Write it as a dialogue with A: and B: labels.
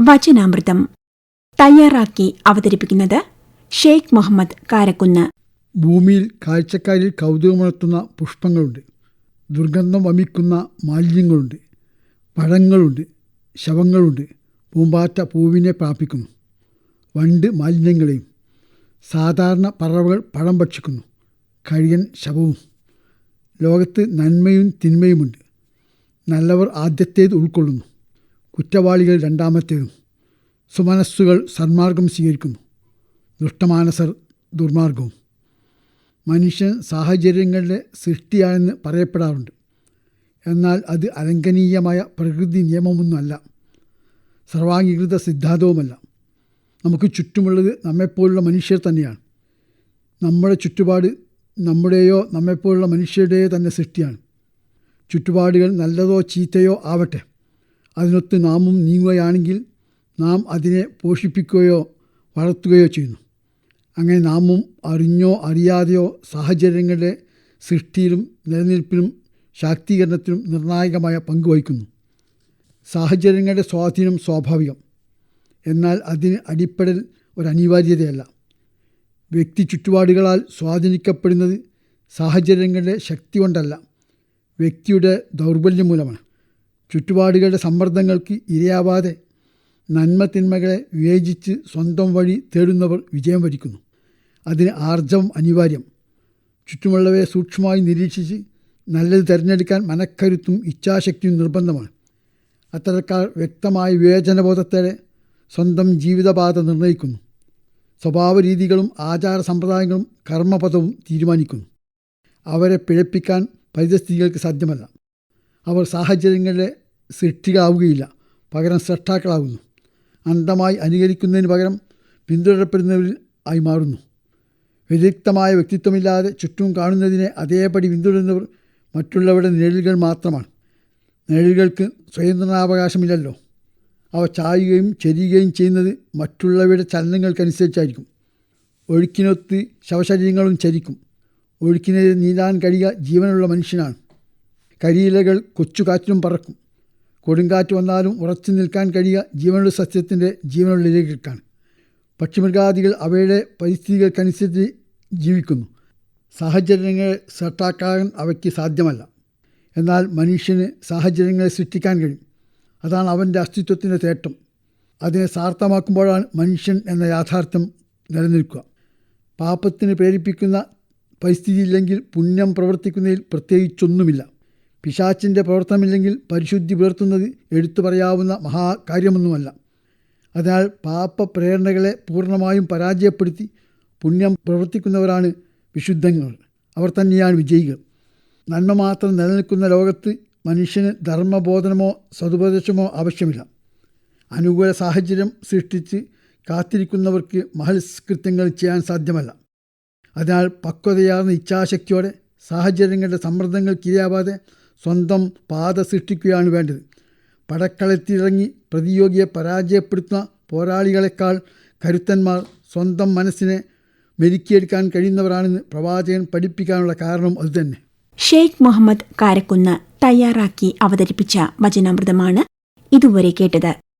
A: വചനാമൃതം. തയ്യാറാക്കി അവതരിപ്പിക്കുന്നത് ഷെയ്ഖ് മുഹമ്മദ് കാരക്കുന്ന്.
B: ഭൂമിയിൽ കാഴ്ചക്കാരിൽ കൗതുകമുണർത്തുന്ന പുഷ്പങ്ങളുണ്ട്. ദുർഗന്ധം വമിക്കുന്ന മാലിന്യങ്ങളുണ്ട്. പഴങ്ങളുണ്ട്. ശവങ്ങളുണ്ട്. പൂമ്പാറ്റ പൂവിനെ പ്രാപിക്കുന്നു. വണ്ട് മാലിന്യങ്ങളെയും സാധാരണ പറവകൾ പഴം ഭക്ഷിക്കുന്നു. കഴിയൻ ശവവും. ലോകത്ത് നന്മയും തിന്മയുമുണ്ട്. നല്ലവർ ആദ്യത്തേത് ഉൾക്കൊള്ളുന്നു. കുറ്റവാളികൾ രണ്ടാമത്തേതും സുമനസ്സുകൾ സന്മാർഗം സ്വീകരിക്കുന്നു ദുഷ്ടമാനസർ ദുർമാർഗവും. മനുഷ്യൻ സാഹചര്യങ്ങളുടെ സൃഷ്ടിയാണെന്ന് പറയപ്പെടാറുണ്ട്. എന്നാൽ അത് അലംഘനീയമായ പ്രകൃതി നിയമമൊന്നുമല്ല. സർവാംഗീകൃത സിദ്ധാന്തവുമല്ല. നമുക്ക് ചുറ്റുമുള്ളത് നമ്മെപ്പോലുള്ള മനുഷ്യർ തന്നെയാണ്. നമ്മുടെ ചുറ്റുപാട് നമ്മുടെയോ നമ്മെപ്പോലുള്ള മനുഷ്യരുടെയോ തന്നെ സൃഷ്ടിയാണ്. ചുറ്റുപാടുകൾ നല്ലതോ ചീത്തയോ ആവട്ടെ. അതിനൊത്ത് നാമും നീങ്ങുകയാണെങ്കിൽ നാം അതിനെ പോഷിപ്പിക്കുകയോ വളർത്തുകയോ ചെയ്യുന്നു. അങ്ങനെ നാമും അറിഞ്ഞോ അറിയാതെയോ സാഹചര്യങ്ങളുടെ സൃഷ്ടിയിലും നിലനിൽപ്പിലും ശാക്തീകരണത്തിലും നിർണായകമായ പങ്ക് വഹിക്കുന്നു. സാഹചര്യങ്ങളുടെ സ്വാധീനം സ്വാഭാവികം. എന്നാൽ അതിന് അടിപ്പെടൽ ഒരു അനിവാര്യതയല്ല വ്യക്തി ചുറ്റുപാടുകളാൽ സ്വാധീനിക്കപ്പെടുന്നത് സാഹചര്യങ്ങളുടെ ശക്തി കൊണ്ടല്ല. വ്യക്തിയുടെ ദൗർബല്യം മൂലമാണ്. ചുറ്റുപാടുകളുടെ സമ്മർദ്ദങ്ങൾക്ക് ഇരയാവാതെ നന്മ തിന്മകളെ വിവേചിച്ച് സ്വന്തം വഴി തേടുന്നവർ വിജയം വരിക്കുന്നു. അതിന് ആർജവം അനിവാര്യം. ചുറ്റുമുള്ളവയെ സൂക്ഷ്മമായി നിരീക്ഷിച്ച് നല്ലത് തിരഞ്ഞെടുക്കാൻ മനക്കരുത്തും ഇച്ഛാശക്തിയും നിർബന്ധമാണ്. അത്തരക്കാർ വ്യക്തമായ വിവേചനബോധത്തോടെ സ്വന്തം ജീവിതപാത നിർണയിക്കുന്നു സ്വഭാവ രീതികളും ആചാര സമ്പ്രദായങ്ങളും കർമ്മപഥവും തീരുമാനിക്കുന്നു. അവരെ പിഴപ്പിക്കാൻ പരിതസ്ഥിതികൾക്ക് സാധ്യമല്ല. അവർ സാഹചര്യങ്ങളുടെ സൃഷ്ടികളാവുകയില്ല. പകരം സ്രഷ്ടാക്കളാകുന്നു അന്ധമായി അനുകരിക്കുന്നതിന് പകരം പിന്തുടരപ്പെടുന്നവരിൽ ആയി മാറുന്നു. വ്യതിരിക്തമായ വ്യക്തിത്വമില്ലാതെ ചുറ്റും കാണുന്നതിനെ അതേപടി പിന്തുടരുന്നവർ മറ്റുള്ളവരുടെ നിഴലുകൾ മാത്രമാണ്. നിഴലുകൾക്ക് സ്വയംത്രനാവകാശമില്ലല്ലോ അവ ചായുകയും ചെരിയുകയും ചെയ്യുന്നത് മറ്റുള്ളവരുടെ ചലനങ്ങൾക്കനുസരിച്ചായിരിക്കും. ഒഴുക്കിനൊത്ത് ശവശരീരങ്ങളും ചരിക്കും. ഒഴുക്കിനെതിരെ നീന്താൻ കഴിയുക ജീവനുള്ള മനുഷ്യനാണ്. കരിയിലകൾ കൊച്ചുകാറ്റിനും പറക്കും. കൊടുങ്കാറ്റ് വന്നാലും ഉറച്ചു നിൽക്കാൻ കഴിയുക ജീവനുള്ള സസ്യത്തിന്റെ ജീവനുള്ള ഇലകൾക്കാണ് പക്ഷിമൃഗാദികൾ അവയുടെ പരിസ്ഥിതികൾക്കനുസരിച്ച് ജീവിക്കുന്നു. സാഹചര്യങ്ങളെ സെട്ടാക്കാൻ അവയ്ക്ക് സാധ്യമല്ല. എന്നാൽ മനുഷ്യന് സാഹചര്യങ്ങളെ സൃഷ്ടിക്കാൻ കഴിയും. അതാണ് അവന്റെ അസ്തിത്വത്തിന്റെ തേട്ടം. അതിനെ സാർത്ഥമാക്കുമ്പോഴാണ് മനുഷ്യൻ എന്ന യാഥാർത്ഥ്യം നിലനിൽക്കുക. പാപത്തിന് പ്രേരിപ്പിക്കുന്ന പരിസ്ഥിതിയില്ലെങ്കിൽ പുണ്യം പ്രവർത്തിക്കുന്നതിൽ പ്രത്യേകിച്ചൊന്നുമില്ല. പിശാച്ചിന്റെ പ്രവർത്തനമില്ലെങ്കിൽ പരിശുദ്ധി പുലർത്തുന്നത് എടുത്തു പറയാവുന്ന മഹാകാര്യമൊന്നുമല്ല. അതിനാൽ പാപപ്രേരണകളെ പൂർണമായും പരാജയപ്പെടുത്തി പുണ്യം പ്രവർത്തിക്കുന്നവരാണ് വിശുദ്ധങ്ങൾ. അവർ തന്നെയാണ് വിജയികൾ. നന്മ മാത്രം നിലനിൽക്കുന്ന ലോകത്ത് മനുഷ്യന് ധർമ്മബോധനമോ സതുപദേശമോ ആവശ്യമില്ല. അനുകൂല സാഹചര്യം സൃഷ്ടിച്ച് കാത്തിരിക്കുന്നവർക്ക് മഹത്സ്കൃത്യങ്ങൾ ചെയ്യാൻ സാധ്യമല്ല. അതിനാൽ പക്വതയാർന്ന ഇച്ഛാശക്തിയോടെ സാഹചര്യങ്ങളുടെ സമ്മർദ്ദങ്ങൾക്കിരയാവാതെ സ്വന്തം പാത സൃഷ്ടിക്കുകയാണ് വേണ്ടത്. പടക്കളത്തിലിറങ്ങി പ്രതിയോഗിയെ പരാജയപ്പെടുത്തുന്ന പോരാളികളെക്കാൾ കരുത്തന്മാർ സ്വന്തം മനസ്സിനെ മെരുക്കിയെടുക്കാൻ കഴിയുന്നവരാണെന്ന് പ്രവാചകൻ പഠിപ്പിക്കാനുള്ള കാരണം അതുതന്നെ.
A: ഷെയ്ഖ് മുഹമ്മദ് കാരക്കുന്ന് തയ്യാറാക്കി അവതരിപ്പിച്ച വചനാമൃതമാണ് ഇതുവരെ കേട്ടത്.